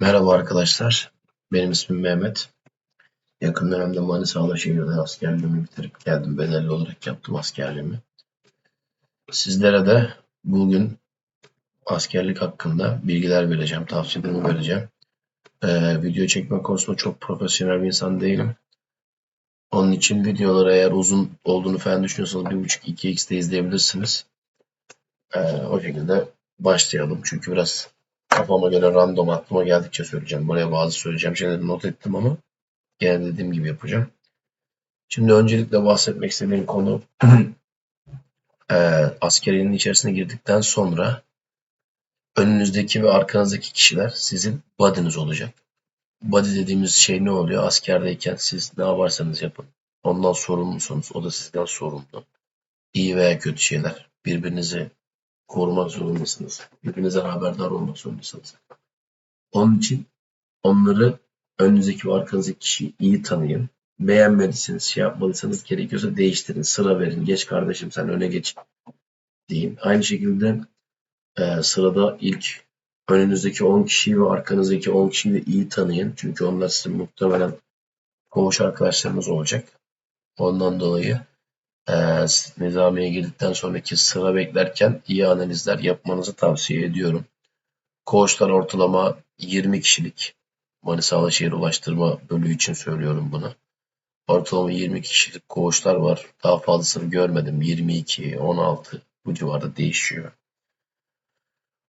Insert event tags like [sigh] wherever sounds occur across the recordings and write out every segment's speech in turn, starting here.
Merhaba arkadaşlar. Benim ismim Mehmet. Yakın dönemde Manisa Alaşehir'de askerliğimi bitirip geldim. Bedelli olarak yaptım askerliğimi. Sizlere de bugün askerlik hakkında bilgiler vereceğim, tavsiyelerimi vereceğim. Ee, video çekme konusunda çok profesyonel bir insan değilim. Onun için videoları eğer uzun olduğunu falan düşünüyorsanız 1.5-2x'de izleyebilirsiniz. Ee, o şekilde başlayalım. Çünkü biraz kafama göre random aklıma geldikçe söyleyeceğim. Buraya bazı söyleyeceğim şeyleri not ettim ama gene dediğim gibi yapacağım. Şimdi öncelikle bahsetmek istediğim konu [clears throat] e, askeriyenin içerisine girdikten sonra önünüzdeki ve arkanızdaki kişiler sizin body'niz olacak. Body dediğimiz şey ne oluyor? Askerdeyken siz ne yaparsanız yapın. Ondan sorumlusunuz. O da sizden sorumlu. İyi veya kötü şeyler. Birbirinizi korumak zorundasınız. Birbirinizden haberdar olmak zorundasınız. Onun için onları önünüzdeki ve arkanızdaki kişiyi iyi tanıyın. Beğenmediyseniz, şey yapmadıysanız gerekiyorsa değiştirin, sıra verin. Geç kardeşim sen öne geç deyin. Aynı şekilde e, sırada ilk önünüzdeki 10 kişiyi ve arkanızdaki 10 kişiyi de iyi tanıyın. Çünkü onlar sizin muhtemelen koğuş arkadaşlarınız olacak. Ondan dolayı e, nizamiye girdikten sonraki sıra beklerken iyi analizler yapmanızı tavsiye ediyorum. Koğuşlar ortalama 20 kişilik. Manisa Alaşehir Ulaştırma Bölüğü için söylüyorum bunu. Ortalama 20 kişilik koğuşlar var. Daha fazlasını görmedim. 22, 16 bu civarda değişiyor.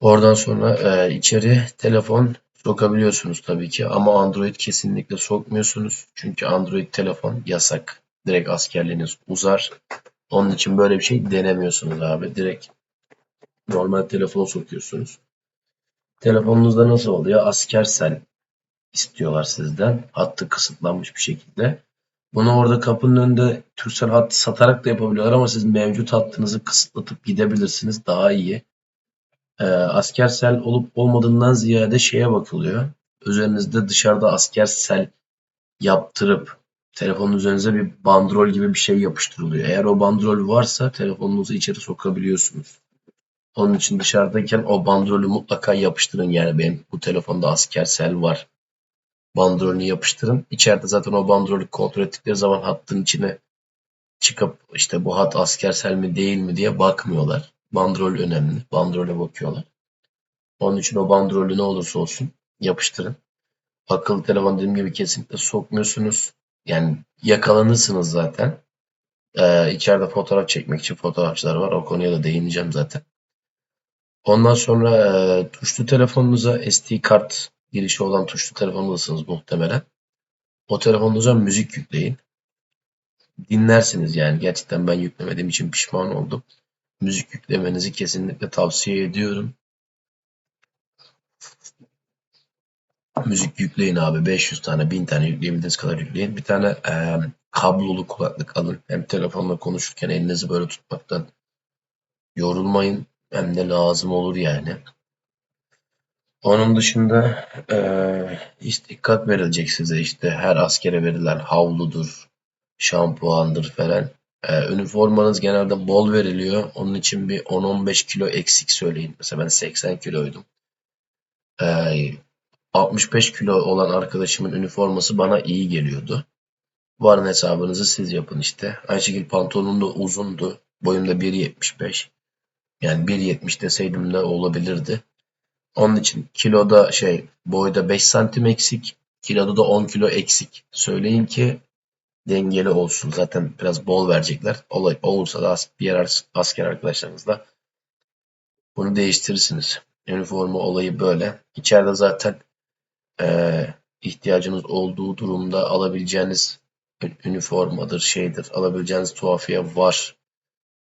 Oradan sonra e, içeri telefon sokabiliyorsunuz tabii ki ama Android kesinlikle sokmuyorsunuz. Çünkü Android telefon yasak. Direkt askerliğiniz uzar. Onun için böyle bir şey denemiyorsunuz abi. Direkt normal telefon sokuyorsunuz. Telefonunuzda nasıl oluyor? Askersel istiyorlar sizden. Hattı kısıtlanmış bir şekilde. Bunu orada kapının önünde Türksel hattı satarak da yapabiliyorlar ama siz mevcut hattınızı kısıtlatıp gidebilirsiniz. Daha iyi. E, askersel olup olmadığından ziyade şeye bakılıyor. Üzerinizde dışarıda askersel yaptırıp telefonun üzerinize bir bandrol gibi bir şey yapıştırılıyor. Eğer o bandrol varsa telefonunuzu içeri sokabiliyorsunuz. Onun için dışarıdayken o bandrolü mutlaka yapıştırın. Yani benim bu telefonda askersel var. Bandrolünü yapıştırın. İçeride zaten o bandrolü kontrol ettikleri zaman hattın içine çıkıp işte bu hat askersel mi değil mi diye bakmıyorlar. Bandrol önemli. Bandrole bakıyorlar. Onun için o bandrolü ne olursa olsun yapıştırın. Akıllı telefon dediğim gibi kesinlikle sokmuyorsunuz. Yani yakalanırsınız zaten. Ee, içeride fotoğraf çekmek için fotoğrafçılar var. O konuya da değineceğim zaten. Ondan sonra e, tuşlu telefonunuza SD kart girişi olan tuşlu telefonundasınız muhtemelen. O telefonunuza müzik yükleyin. Dinlersiniz yani. Gerçekten ben yüklemediğim için pişman oldum. Müzik yüklemenizi kesinlikle tavsiye ediyorum. Müzik yükleyin abi. 500 tane, 1000 tane yükleyebildiğiniz kadar yükleyin. Bir tane e, kablolu kulaklık alın. Hem telefonla konuşurken elinizi böyle tutmaktan yorulmayın. Hem de lazım olur yani. Onun dışında e, hiç dikkat verilecek size işte her askere verilen havludur, şampuandır falan. E, üniformanız genelde bol veriliyor. Onun için bir 10-15 kilo eksik söyleyin. Mesela ben 80 kiloydum. E, 65 kilo olan arkadaşımın üniforması bana iyi geliyordu. Varın hesabınızı siz yapın işte. Aynı şekilde pantolonum da uzundu. Boyum da 1.75. Yani 1.70 deseydim de olabilirdi. Onun için kiloda şey boyda 5 santim eksik. Kiloda da 10 kilo eksik. Söyleyin ki dengeli olsun. Zaten biraz bol verecekler. Olay, olursa da diğer asker arkadaşlarınızla bunu değiştirirsiniz. Üniforma olayı böyle. İçeride zaten e, ihtiyacınız olduğu durumda alabileceğiniz üniformadır, şeydir. Alabileceğiniz tuhafiye var.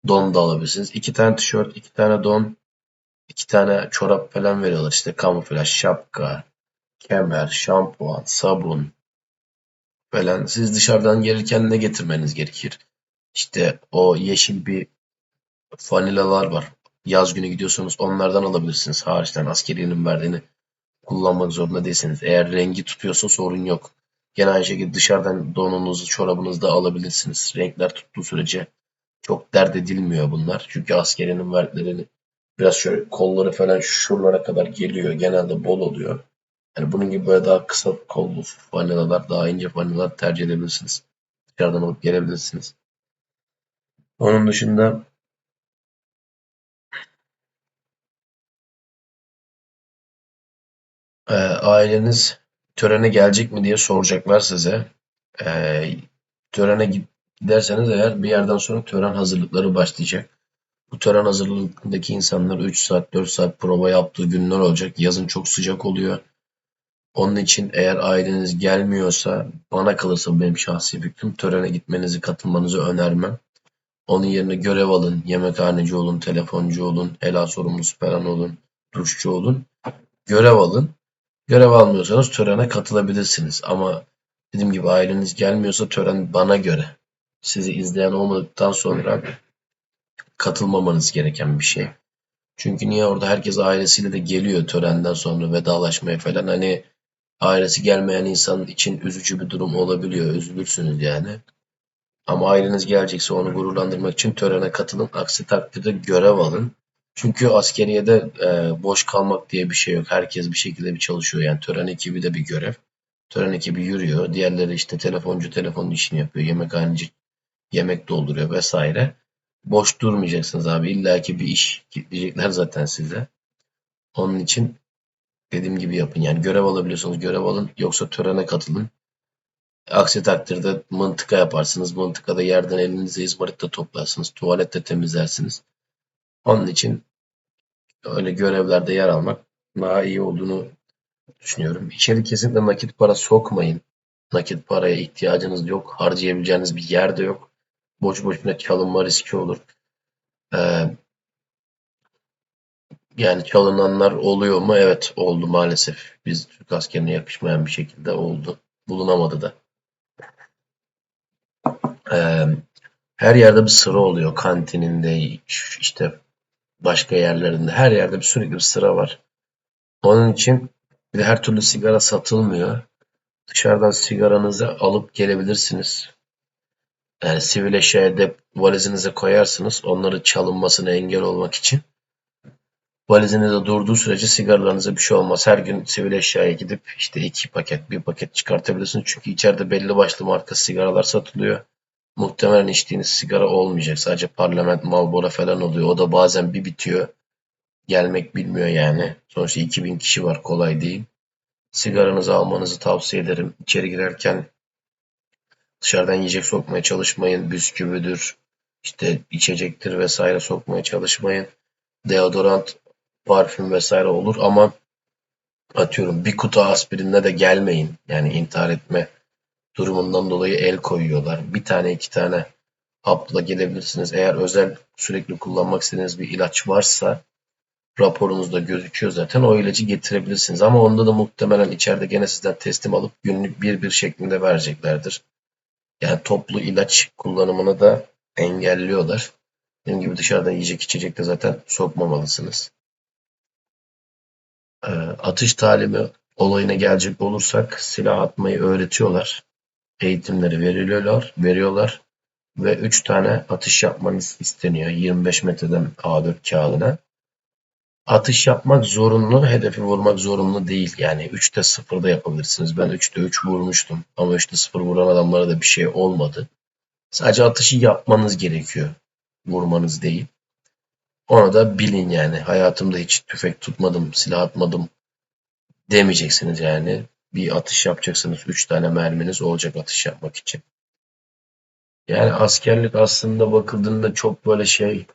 Don da alabilirsiniz. İki tane tişört, iki tane don, iki tane çorap falan veriyorlar. İşte kamuflaj, şapka, kemer, şampuan, sabun falan. Siz dışarıdan gelirken ne getirmeniz gerekir? İşte o yeşil bir fanilalar var. Yaz günü gidiyorsanız onlardan alabilirsiniz. Hariçten askeriyenin verdiğini kullanmak zorunda değilsiniz. Eğer rengi tutuyorsa sorun yok. Gene aynı şekilde dışarıdan donunuzu, çorabınızı da alabilirsiniz. Renkler tuttuğu sürece çok dert edilmiyor bunlar. Çünkü askeriyenin verdiklerini biraz şöyle kolları falan şuralara kadar geliyor. Genelde bol oluyor. Yani bunun gibi böyle daha kısa kollu fanilalar, daha ince fanilalar tercih edebilirsiniz. Dışarıdan alıp gelebilirsiniz. Onun dışında e, aileniz törene gelecek mi diye soracaklar size. E, törene giderseniz eğer bir yerden sonra tören hazırlıkları başlayacak. Bu tören hazırlığındaki insanlar 3 saat 4 saat prova yaptığı günler olacak. Yazın çok sıcak oluyor. Onun için eğer aileniz gelmiyorsa bana kalırsa benim şahsi fikrim törene gitmenizi katılmanızı önermem. Onun yerine görev alın, yemekhaneci olun, telefoncu olun, helal sorumlusu falan olun, duşçu olun. Görev alın. Görev almıyorsanız törene katılabilirsiniz. Ama dediğim gibi aileniz gelmiyorsa tören bana göre sizi izleyen olmadıktan sonra katılmamanız gereken bir şey. Çünkü niye orada herkes ailesiyle de geliyor törenden sonra vedalaşmaya falan. Hani ailesi gelmeyen insan için üzücü bir durum olabiliyor. Üzülürsünüz yani. Ama aileniz gelecekse onu gururlandırmak için törene katılın. Aksi takdirde görev alın. Çünkü askeriyede e, boş kalmak diye bir şey yok. Herkes bir şekilde bir çalışıyor. Yani tören ekibi de bir görev. Tören ekibi yürüyor. Diğerleri işte telefoncu telefonun işini yapıyor. Yemekhaneci yemek dolduruyor vesaire. Boş durmayacaksınız abi. İlla ki bir iş kitleyecekler zaten size. Onun için dediğim gibi yapın. Yani görev alabiliyorsanız görev alın. Yoksa törene katılın. Aksi takdirde mıntıka yaparsınız. Mıntıkada yerden elinize izmaritte toplarsınız. Tuvalette temizlersiniz. Onun için öyle görevlerde yer almak daha iyi olduğunu düşünüyorum. İçeri kesinlikle nakit para sokmayın. Nakit paraya ihtiyacınız yok. Harcayabileceğiniz bir yer de yok. Boş boşuna çalınma riski olur. Ee, yani çalınanlar oluyor mu? Evet oldu maalesef. Biz Türk askerine yakışmayan bir şekilde oldu. Bulunamadı da. Ee, her yerde bir sıra oluyor. Kantininde, işte başka yerlerinde. Her yerde bir sürekli bir sıra var. Onun için bir de her türlü sigara satılmıyor. Dışarıdan sigaranızı alıp gelebilirsiniz. Yani sivil eşyaya da valizinize koyarsınız. Onları çalınmasına engel olmak için. Valizinizde durduğu sürece sigaralarınıza bir şey olmaz. Her gün sivil eşyaya gidip işte iki paket, bir paket çıkartabilirsiniz. Çünkü içeride belli başlı marka sigaralar satılıyor. Muhtemelen içtiğiniz sigara olmayacak. Sadece Parlament Marlboro falan oluyor. O da bazen bir bitiyor. Gelmek bilmiyor yani. Sonuçta 2000 kişi var kolay değil. Sigaranızı almanızı tavsiye ederim. İçeri girerken dışarıdan yiyecek sokmaya çalışmayın. Bisküvidir, işte içecektir vesaire sokmaya çalışmayın. Deodorant, parfüm vesaire olur ama atıyorum bir kutu aspirinle de gelmeyin. Yani intihar etme durumundan dolayı el koyuyorlar. Bir tane iki tane hapla gelebilirsiniz. Eğer özel sürekli kullanmak istediğiniz bir ilaç varsa raporunuzda gözüküyor zaten. O ilacı getirebilirsiniz. Ama onda da muhtemelen içeride gene sizden teslim alıp günlük bir bir şeklinde vereceklerdir. Yani toplu ilaç kullanımını da engelliyorlar. Dediğim gibi dışarıdan yiyecek içecek de zaten sokmamalısınız. Ee, atış talimi olayına gelecek olursak silah atmayı öğretiyorlar. Eğitimleri veriliyorlar, veriyorlar ve 3 tane atış yapmanız isteniyor 25 metreden A4 kağıdına. Atış yapmak zorunlu, hedefi vurmak zorunlu değil. Yani 3'te 0'da yapabilirsiniz. Ben 3'te 3 vurmuştum ama 3'te 0 vuran adamlara da bir şey olmadı. Sadece atışı yapmanız gerekiyor. Vurmanız değil. Onu da bilin yani. Hayatımda hiç tüfek tutmadım, silah atmadım demeyeceksiniz yani. Bir atış yapacaksınız. 3 tane merminiz olacak atış yapmak için. Yani askerlik aslında bakıldığında çok böyle şey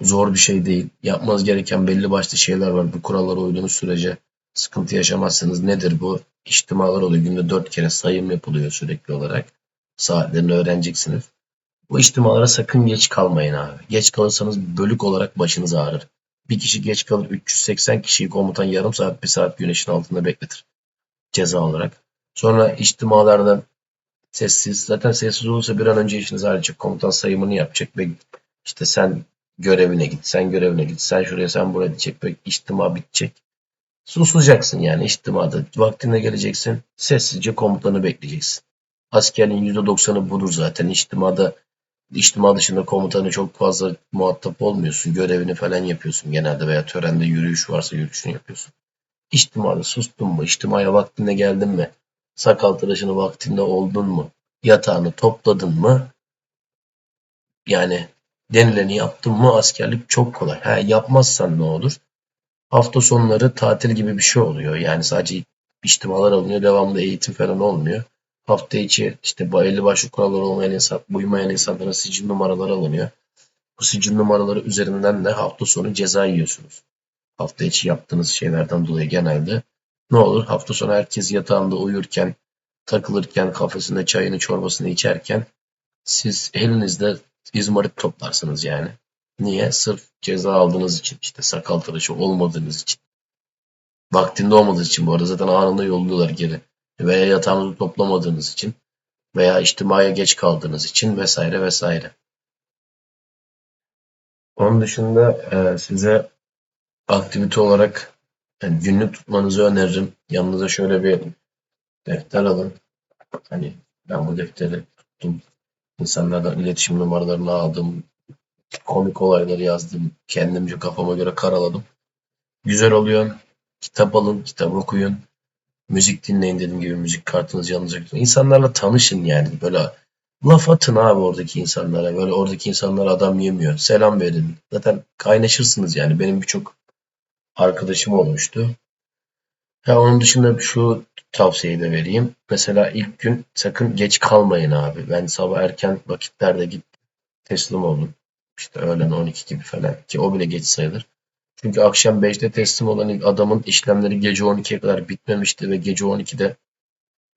zor bir şey değil. Yapmanız gereken belli başlı şeyler var. Bu kurallara uyduğunuz sürece sıkıntı yaşamazsınız. Nedir bu? İçtimalar oluyor. Günde dört kere sayım yapılıyor sürekli olarak. Saatlerini öğreneceksiniz. Bu içtimalara sakın geç kalmayın abi. Geç kalırsanız bölük olarak başınız ağrır. Bir kişi geç kalır 380 kişiyi komutan yarım saat bir saat güneşin altında bekletir. Ceza olarak. Sonra içtimalardan sessiz. Zaten sessiz olursa bir an önce işinizi halledecek. Komutan sayımını yapacak ve işte sen görevine git, sen görevine git, sen şuraya, sen buraya diyecek ve içtima bitecek. Susacaksın yani içtimada. Vaktine geleceksin. Sessizce komutanı bekleyeceksin. Askerliğin %90'ı budur zaten. İçtimada içtima dışında komutanı çok fazla muhatap olmuyorsun. Görevini falan yapıyorsun genelde veya törende yürüyüş varsa yürüyüşünü yapıyorsun. İçtimada sustun mu? İçtimaya vaktinde geldin mi? Sakal tıraşını vaktinde oldun mu? Yatağını topladın mı? Yani denileni yaptın mı askerlik çok kolay. Ha, yapmazsan ne olur? Hafta sonları tatil gibi bir şey oluyor. Yani sadece içtimalar alınıyor. Devamlı eğitim falan olmuyor. Hafta içi işte belli başlı kurallar olmayan insan, uymayan insanların sicil numaraları alınıyor. Bu sicil numaraları üzerinden de hafta sonu ceza yiyorsunuz. Hafta içi yaptığınız şeylerden dolayı genelde. Ne olur? Hafta sonu herkes yatağında uyurken, takılırken, kafesinde çayını çorbasını içerken siz elinizde izmarit toplarsınız yani. Niye? Sırf ceza aldığınız için. işte sakal tıraşı olmadığınız için. Vaktinde olmadığınız için bu arada zaten anında yolluyorlar geri. Veya yatağınızı toplamadığınız için. Veya içtimaya geç kaldığınız için vesaire vesaire. Onun dışında e, size aktivite olarak yani günlük tutmanızı öneririm. Yanınıza şöyle bir defter alın. Hani ben bu defteri tuttum. İnsanlardan iletişim numaralarını aldım. Komik olayları yazdım. Kendimce kafama göre karaladım. Güzel oluyor. Kitap alın, kitap okuyun. Müzik dinleyin dediğim gibi müzik kartınız yanınıza. İnsanlarla tanışın yani. Böyle laf atın abi oradaki insanlara. Böyle oradaki insanlar adam yemiyor. Selam verin. Zaten kaynaşırsınız yani. Benim birçok arkadaşım olmuştu. Ya onun dışında şu tavsiyeyi de vereyim. Mesela ilk gün sakın geç kalmayın abi. Ben sabah erken vakitlerde git teslim oldum. İşte öğlen 12 gibi falan ki o bile geç sayılır. Çünkü akşam 5'te teslim olan adamın işlemleri gece 12'ye kadar bitmemişti ve gece 12'de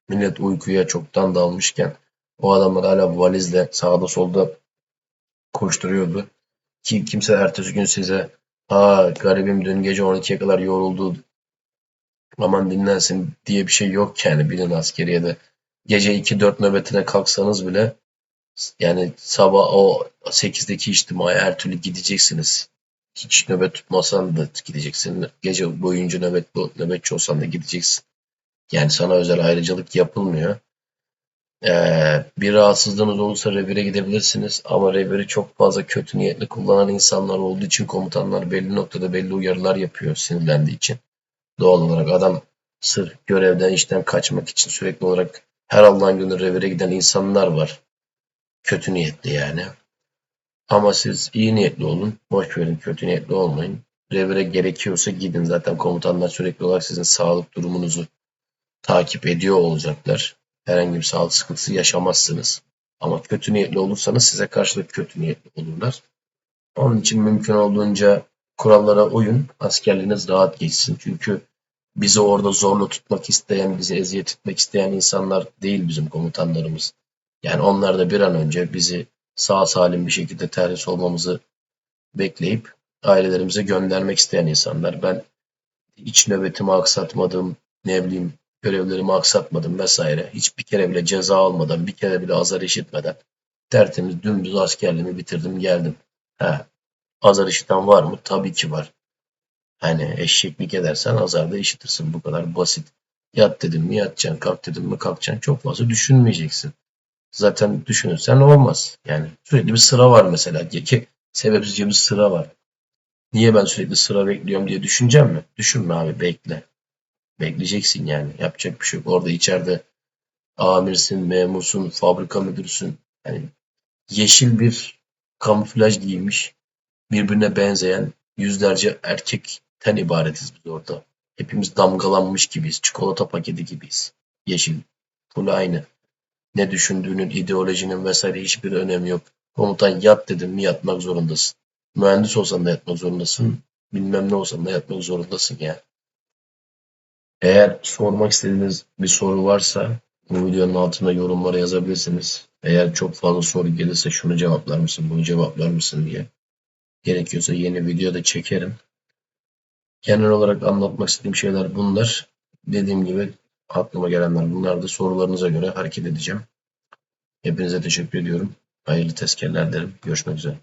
millet uykuya çoktan dalmışken o adamlar hala valizle sağda solda koşturuyordu. Ki kimse ertesi gün size aa garibim dün gece 12'ye kadar yoruldu aman dinlensin diye bir şey yok yani bilin askeriye de. Gece 2-4 nöbetine kalksanız bile yani sabah o 8'deki içtimaya her türlü gideceksiniz. Hiç nöbet tutmasan da gideceksin. Gece boyunca nöbet, nöbetçi olsan da gideceksin. Yani sana özel ayrıcalık yapılmıyor. Ee, bir rahatsızlığınız olursa revire gidebilirsiniz ama reviri çok fazla kötü niyetli kullanan insanlar olduğu için komutanlar belli noktada belli uyarılar yapıyor sinirlendiği için. Doğal olarak adam sırf görevden işten kaçmak için sürekli olarak her Allah'ın günü revire giden insanlar var. Kötü niyetli yani. Ama siz iyi niyetli olun. Boş verin kötü niyetli olmayın. Revire gerekiyorsa gidin. Zaten komutanlar sürekli olarak sizin sağlık durumunuzu takip ediyor olacaklar. Herhangi bir sağlık sıkıntısı yaşamazsınız. Ama kötü niyetli olursanız size karşılık kötü niyetli olurlar. Onun için mümkün olduğunca kurallara uyun. Askerliğiniz rahat geçsin. Çünkü bizi orada zorla tutmak isteyen, bizi eziyet etmek isteyen insanlar değil bizim komutanlarımız. Yani onlar da bir an önce bizi sağ salim bir şekilde terhis olmamızı bekleyip ailelerimize göndermek isteyen insanlar. Ben iç nöbetimi aksatmadım, ne bileyim görevlerimi aksatmadım vesaire. Hiçbir kere bile ceza almadan, bir kere bile azar işitmeden tertemiz dümdüz askerliğimi bitirdim geldim. Ha, azar işiten var mı? Tabii ki var. Hani eşeklik edersen azarda işitirsin. Bu kadar basit. Yat dedim mi yatacaksın, kalk dedim mi kalkacaksın. Çok fazla düşünmeyeceksin. Zaten düşünürsen olmaz. Yani sürekli bir sıra var mesela. Ki sebepsizce bir sıra var. Niye ben sürekli sıra bekliyorum diye düşüneceğim mi? Düşünme abi bekle. Bekleyeceksin yani. Yapacak bir şey yok. Orada içeride amirsin, memursun, fabrika müdürsün. Yani yeşil bir kamuflaj giymiş, birbirine benzeyen yüzlerce erkekten ibaretiz biz orada. Hepimiz damgalanmış gibiyiz. Çikolata paketi gibiyiz. Yeşil. Full aynı. Ne düşündüğünün, ideolojinin vesaire hiçbir önemi yok. Komutan yat dedim mi yatmak zorundasın. Mühendis olsan da yatmak zorundasın. Bilmem ne olsan da yatmak zorundasın ya. Eğer sormak istediğiniz bir soru varsa bu videonun altına yorumlara yazabilirsiniz. Eğer çok fazla soru gelirse şunu cevaplar mısın, bunu cevaplar mısın diye. Gerekiyorsa yeni video da çekerim. Genel olarak anlatmak istediğim şeyler bunlar. Dediğim gibi aklıma gelenler bunlar da sorularınıza göre hareket edeceğim. Hepinize teşekkür ediyorum. Hayırlı tezkerler derim. Görüşmek üzere.